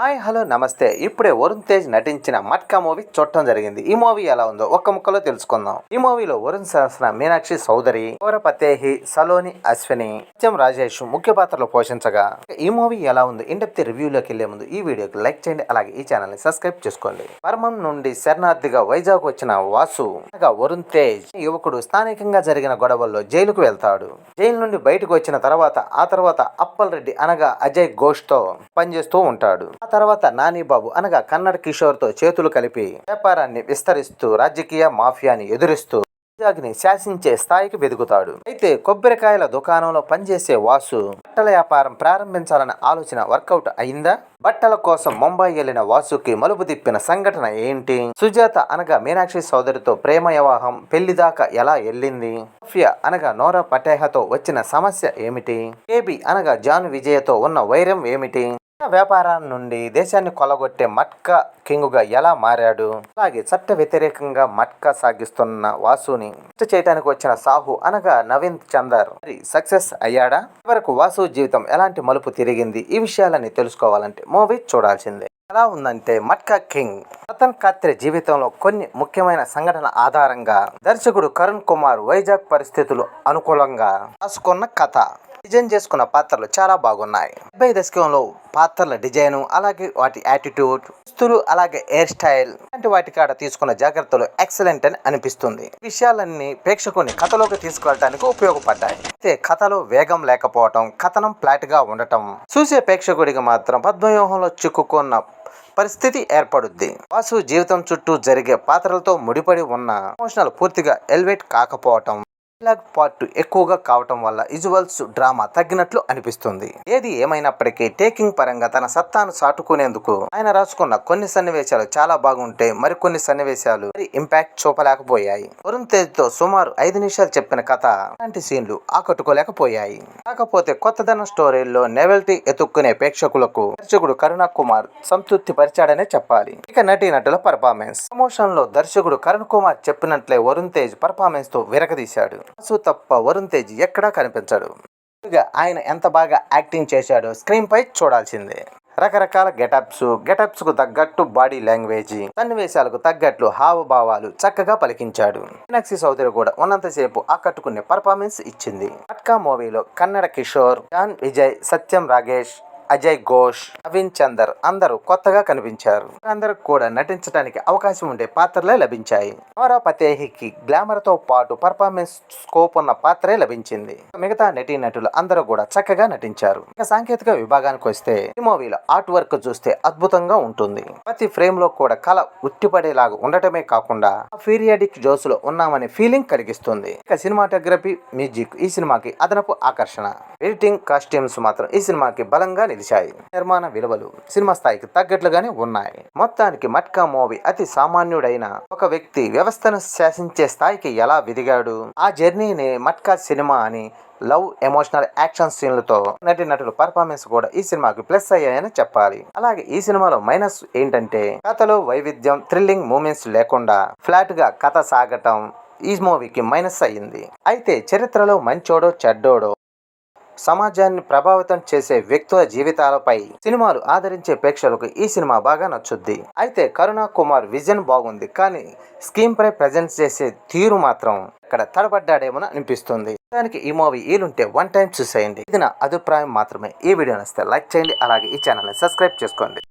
Hi hello నమస్తే. ఇప్పుడే వరుణ్ తేజ్ నటించిన మట్కా మూవీ చూడటం జరిగింది. ఈ మూవీ ఎలా ఉందో ఒక్క ముక్కలో తెలుసుకుందాం. ఈ మూవీలో వరుణ్ సహస్ర మీనాక్షి సౌదరి కౌర పతేహి సలోని అశ్విని సత్యం రాజేష్ ముఖ్య పాత్రలు పోషించగా ఈ మూవీ ఎలా ఉంది ఇండెప్త్ రివ్యూలోకి వెళ్ళే ముందు ఈ వీడియోకి లైక్ చేయండి. అలాగే ఈ ఛానల్ని సబ్స్క్రైబ్ చేసుకోండి. పరమం నుండి శరణార్థిగా వైజాగ్ వచ్చిన వాసు వరుణ్ తేజ్ యువకుడు స్థానికంగా జరిగిన గొడవల్లో జైలుకు వెళ్తాడు. జైలు నుండి బయటకు వచ్చిన తర్వాత ఆ తర్వాత అప్పల్ రెడ్డి అనగా అజయ్ ఘోష్తో పనిచేస్తూ ఉంటాడు. తర్వాత నాని బాబు అనగా కన్నడ కిషోర్తో చేతులు కలిపి వ్యాపారాన్ని విస్తరిస్తూ రాజకీయ మాఫియాని ఎదురిస్తూ వైజాగ్ని శాసించే స్థాయికి వెదుగుతాడు అయితే కొబ్బరికాయల దుకాణంలో పనిచేసే వాసు బట్టల వ్యాపారం ప్రారంభించాలన్న ఆలోచన వర్కౌట్ అయిందా? బట్టల కోసం ముంబై వెళ్ళిన వాసుకి మలుపు తిప్పిన సంఘటన ఏంటి? సుజాత అనగా మీనాక్షి సోదరితో ప్రేమ వివాహం పెళ్ళి దాకా ఎలా వెళ్ళింది? సోఫియా అనగా నోరా పటేహతో వచ్చిన సమస్య ఏమిటి? కేబి అనగా జాన్ విజయతో ఉన్న వైరం ఏమిటి? వ్యాపారం వ్యాపారాల నుండి దేశాన్ని కొలగొట్టే మట్కా కింగుగా ఎలా మారాడు? అలాగే చట్ట వ్యతిరేకంగా మట్కా సాగిస్తున్న వాసుని హత్య చేయడానికి వచ్చిన సాహు అనగా నవీన్ చందర్. మరి సక్సెస్ అయ్యాడా? చివరకు వాసు జీవితం ఎలాంటి మలుపు తిరిగింది? ఈ విషయాలన్నీ తెలుసుకోవాలంటే మూవీ చూడాల్సిందే. ఎలా ఉందంటే మట్కా కింగ్ రతన్ కాత్రే జీవితంలో కొన్ని ముఖ్యమైన సంఘటన ఆధారంగా దర్శకుడు కరుణ్ కుమార్ వైజాగ్ పరిస్థితులు అనుకూలంగా రాసుకున్న కథ. డిజైన్ చేసుకున్న పాత్రలు చాలా బాగున్నాయి. డెబ్బై దశకంలో పాత్రల డిజైన్ అలాగే వాటి యాటిట్యూడ్ దుస్తులు అలాగే హెయిర్ స్టైల్ లాంటి వాటి కాడ తీసుకున్న జాగ్రత్తలు ఎక్సలెంట్ అని అనిపిస్తుంది. విషయాలన్నీ ప్రేక్షకుని కథలోకి తీసుకెళ్ళడానికి ఉపయోగపడ్డాయి. అయితే కథలో వేగం లేకపోవటం కథనం ఫ్లాట్గా ఉండటం చూసే ప్రేక్షకుడికి మాత్రం పద్మవ్యూహంలో చిక్కుకున్న పరిస్థితి ఏర్పడుద్ది. వాసు జీవితం చుట్టూ జరిగే పాత్రలతో ముడిపడి ఉన్న ఎమోషనల్ పూర్తిగా ఎలివేట్ కాకపోవటం. డైలాగ్ పార్ట్ ఎక్కువగా కావటం వల్ల విజువల్స్ డ్రామా తగ్గినట్లు అనిపిస్తుంది. ఏది ఏమైనప్పటికీ టేకింగ్ పరంగా తన సత్తాను చాటుకునేందుకు ఆయన రాసుకున్న కొన్ని సన్నివేశాలు చాలా బాగుంటే మరికొన్ని సన్నివేశాలు ఇంపాక్ట్ చూపలేకపోయాయి. వరుణ్ తేజ్తో సుమారు ఐదు నిమిషాలు చెప్పిన కథ అలాంటి సీన్లు ఆకట్టుకోలేకపోయాయి. కాకపోతే కొత్తదనం స్టోరీల్లో నెవెల్టీ ఎత్తుక్కునే ప్రేక్షకులకు దర్శకుడు కరుణ కుమార్ సంతృప్తి పరిచాడనే చెప్పాలి. ఇక నటీనటుల పర్ఫార్మెన్స్ ప్రమోషన్లో దర్శకుడు కరుణ్ కుమార్ చెప్పినట్లే వరుణ్ తేజ్ పర్ఫార్మెన్స్తో విరగదీశాడు. వాసు తప్ప వరుణ్ తేజ్ ఎక్కడా కనిపించాడు. ముందుగా ఆయన ఎంత బాగా యాక్టింగ్ చేశాడో స్క్రీన్ పై చూడాల్సిందే. రకరకాల గెటప్స్ గెటప్స్కు తగ్గట్టు బాడీ లాంగ్వేజ్ సన్నివేశాలకు తగ్గట్లు హావభావాలు చక్కగా పలికించాడు. మీనాక్షి చౌదరి కూడా ఉన్నంతసేపు ఆకట్టుకునే పర్ఫార్మెన్స్ ఇచ్చింది. అట్కా మూవీలో కన్నడ కిషోర్ జాన్ విజయ్ సత్యం రాగేష్ అజయ్ ఘోష్ నవీన్ చందర్ అందరూ కొత్తగా కనిపించారు. అందరూ కూడా నటించడానికి అవకాశం ఉండే పాత్రలే లభించాయి. నోరా పతేహికి గ్లామర్తో పాటు పర్ఫార్మెన్స్ స్కోప్ ఉన్న పాత్రే లభించింది. మిగతా నటీనటులు అందరూ కూడా చక్కగా నటించారు. ఇక సాంకేతిక విభాగానికి వస్తే ఈ మూవీలో ఆర్ట్ వర్క్ చూస్తే అద్భుతంగా ఉంటుంది. ప్రతి ఫ్రేమ్లో కూడా కళ ఉట్టిపడేలాగా ఉండటమే కాకుండా పీరియాడిక్ జోస్లో ఉన్నామనే ఫీలింగ్ కలిగిస్తుంది. ఇక సినిమాటోగ్రఫీ మ్యూజిక్ ఈ సినిమాకి అదనపు ఆకర్షణ. ఎడిటింగ్ కాస్ట్యూమ్స్ మాత్రం ఈ సినిమాకి బలంగా నిలిచాయి. నిర్మాణ విలువలు సినిమా స్థాయికి తగ్గట్లుగానే ఉన్నాయి. మొత్తానికి మట్కా మూవీ అతి సామాన్యుడైన ఒక వ్యక్తి వ్యవస్థను శాసించే స్థాయికి ఎలా విదిగాడు? ఆ జర్నీని మట్కా సినిమా అని లవ్ ఎమోషనల్ యాక్షన్ సీన్లతో నటుల పర్ఫార్మెన్స్ కూడా ఈ సినిమాకి ప్లస్ అయ్యాయని చెప్పాలి. అలాగే ఈ సినిమాలో మైనస్ ఏంటంటే కథలో వైవిధ్యం థ్రిల్లింగ్ మూమెంట్స్ లేకుండా ఫ్లాట్గా కథ సాగటం ఈ మూవీకి మైనస్ అయ్యింది. అయితే చరిత్రలో మంచోడో చెడ్డోడో సమాజాన్ని ప్రభావితం చేసే వ్యక్తుల జీవితాలపై సినిమాలు ఆదరించే ప్రేక్షకులకు ఈ సినిమా బాగా నచ్చుద్ది. అయితే కరుణా కుమార్ విజన్ బాగుంది కానీ స్క్రీన్ పై ప్రజెంట్ చేసే తీరు మాత్రం ఇక్కడ తడబడ్డాడేమో అనిపిస్తుంది. దానికి ఈ మూవీ ఈలుంటే వన్ టైం చూసేయండి. ఇది నా అభిప్రాయం మాత్రమే. ఈ వీడియో నచ్చితే లైక్ చేయండి అలాగే ఈ ఛానల్ని సబ్స్క్రైబ్ చేసుకోండి.